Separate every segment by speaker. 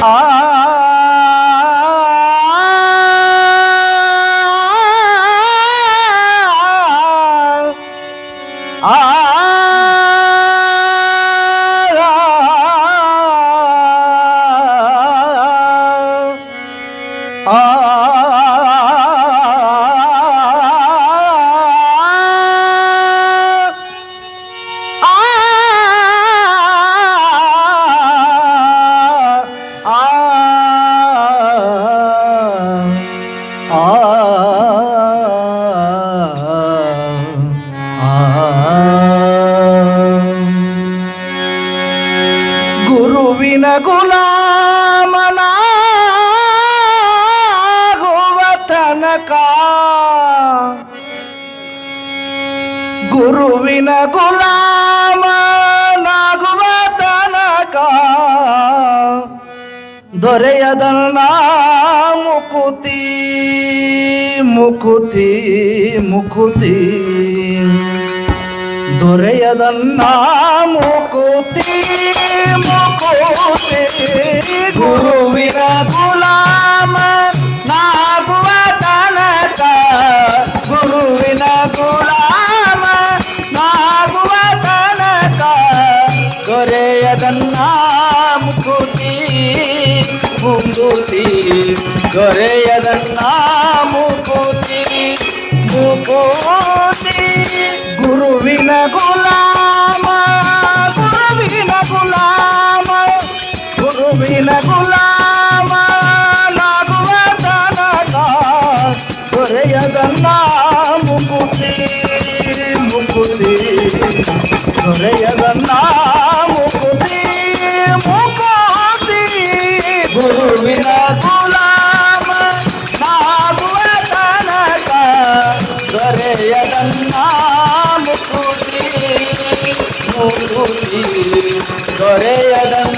Speaker 1: ஆ ಗುರುವಿನ ಗುಲಾಮನಾಗುವ ತನಕ ಗುರುವಿನ ಗುಲಾಮನಾಗುವ ತನಕ ದೊರೆಯದನ್ನ ಮುಕುತಿ. ಮುಕುತಿ ಮುಕುತಿ ದೊರೆಯದನ್ನ ಮುಕುತಿ ಮುಕುತಿ ಗುರುವಿನ ಗುಲಾಮ ನಾಗುವ ತನಕ ಗುರುವಿನ ಗುಲಾಮ ದೊರೆಯದನ್ನ ಮುಕುತಿ ಮುಕುತಿ ದೊರೆಯದನ್ನ ಮುಕುತಿ ಮುಕುತಿ ಗುರುವಿನ ಗುಲಾಮ ಗುರುವಿನ ಗುಲಾಮ ಗುರುವಿನ ಗುಲಾಮ ನಾಗುವ ತನಕ ದೊರೆಯದನ್ನ ಮುಕುತಿ ಮುಕುತಿ ದೊರೆಯದನ್ನ করে অদম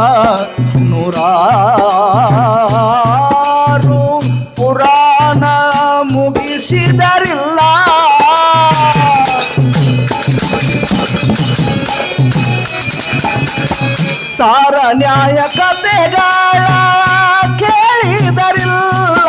Speaker 1: ನೂರಾರು ಪುರಾಣ ಮುಗಿಸಿದರಿಲ್ಲ ಸಾರ ನ್ಯಾಯ ಕತೆಗಳ ಕೇಳಿದರಿಲ್ಲ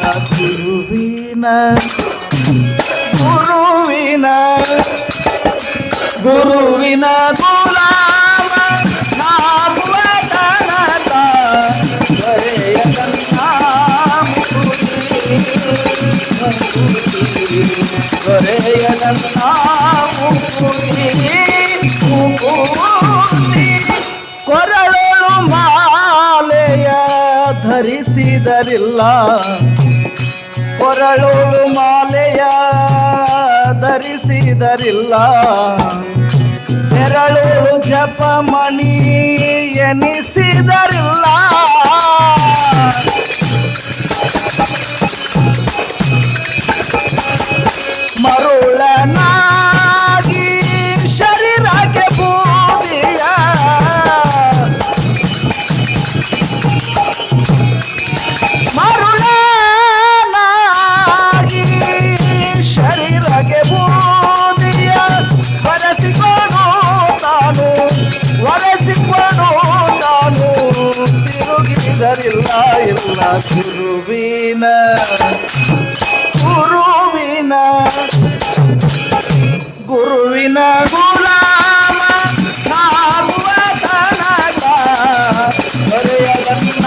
Speaker 1: ಗುರುವಿನ ಗುರುವಿನ ಗುರುವಿನ ಗುಲಾಮ ನಾಗುವ ತನಕ ದೊರೆಯದನ್ನ ಮುಕುತಿ ದೊರೆಯದನ್ನ ಮುಕುತಿ ಮುಕುತಿ ಕೊರಳು ಧರಿಸಿದರಿಲ್ಲ ಕೊರಳೋಳು ಮಾಲೆಯ ಧರಿಸಿದರಿಲ್ಲ. ನೆರಳು ಜಪ ಮಣಿ ಎನಿಸಿದರಿಲ್ಲ. ಮರುಳನಾಗಿ ತಿರುಗಿದರಿಲ್ಲ ಇಲ್ಲ ಗುರುವಿನ ಗುರುವಿನ ಗುರುವಿನ ಗುಲಾಮ ನಾಗುವ ತನಕ ದೊರೆಯಲನ್ನ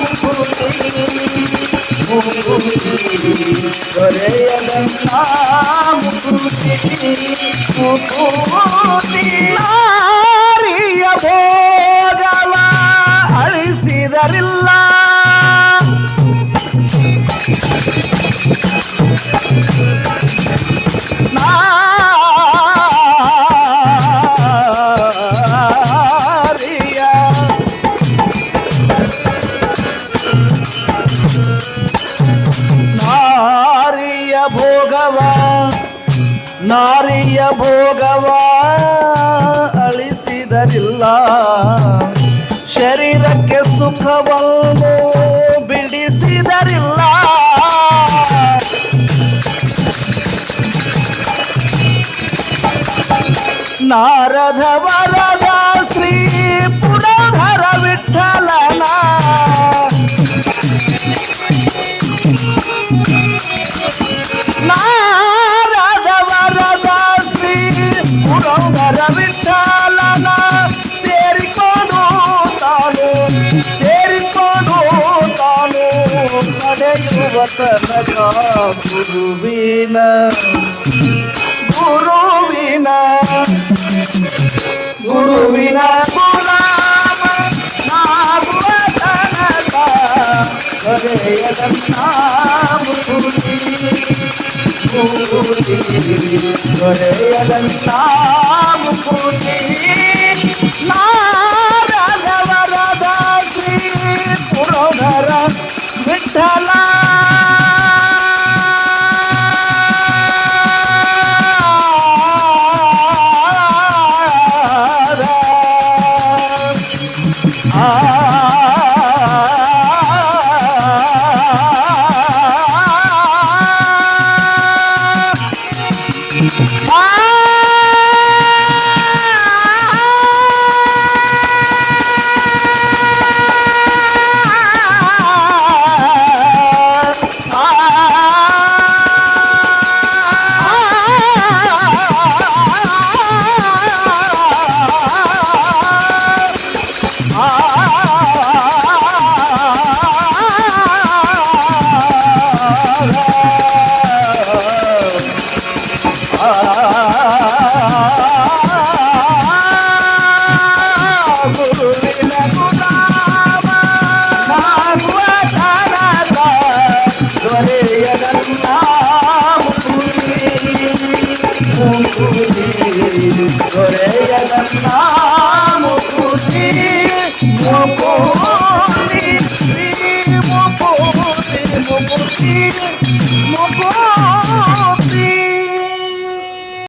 Speaker 1: ಮುಕುತಿ ದೊರೆಯಲನ್ನ ಮುಕುತಿ ಮುಕುತಿ ಭೋಗವ ನಾರಿಯ ಭೋಗವ ಅಳಿಸಿದರಿಲ್ಲ. ಶರೀರಕ್ಕೆ ಸುಖವನ್ನು ಬಿಡಿಸಿದರಿಲ್ಲ. ನಾರದ ವರದ ಶ್ರೀ ಪುರಧರ ವಿಠಲನ ನಡೆಯುವ ತನಕ ಗುರುವಿನ ಗುರುವಿನ ಗುರುವಿನ ಗುಲಾಮ ನಾಗುವ ತನಕ ದೊರೆಯಲನ್ನ love.